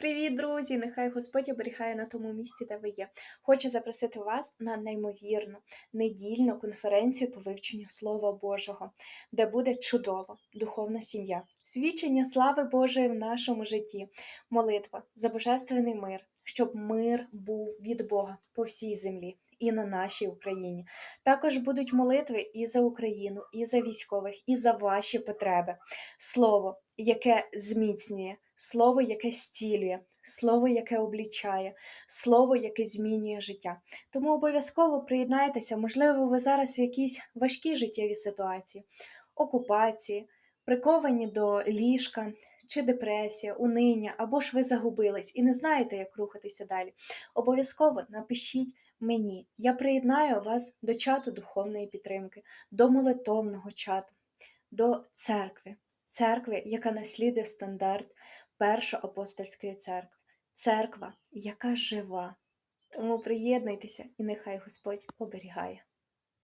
Привіт, друзі! Нехай Господь оберігає на тому місці, де ви є. Хочу запросити вас на неймовірну недільну конференцію по вивченню Слова Божого, де буде чудова духовна сім'я, свідчення слави Божої в нашому житті, молитва за божественний мир, щоб мир був від Бога по всій землі і на нашій Україні. Також будуть молитви і за Україну, і за військових, і за ваші потреби. Слово, яке зміцнює, слово, яке стілює, слово, яке облічає, слово, яке змінює життя. Тому обов'язково приєднайтеся, можливо, ви зараз в якійсь важкій життєвій ситуації, окупації, приковані до ліжка. Чи депресія, униння, або ж ви загубились і не знаєте, як рухатися далі. Обов'язково напишіть мені. Я приєднаю вас до чату духовної підтримки, до молитовного чату, до церкви, церкви, яка наслідує стандарт Першої апостольської церкви, церква, яка жива. Тому приєднуйтеся і нехай Господь оберігає.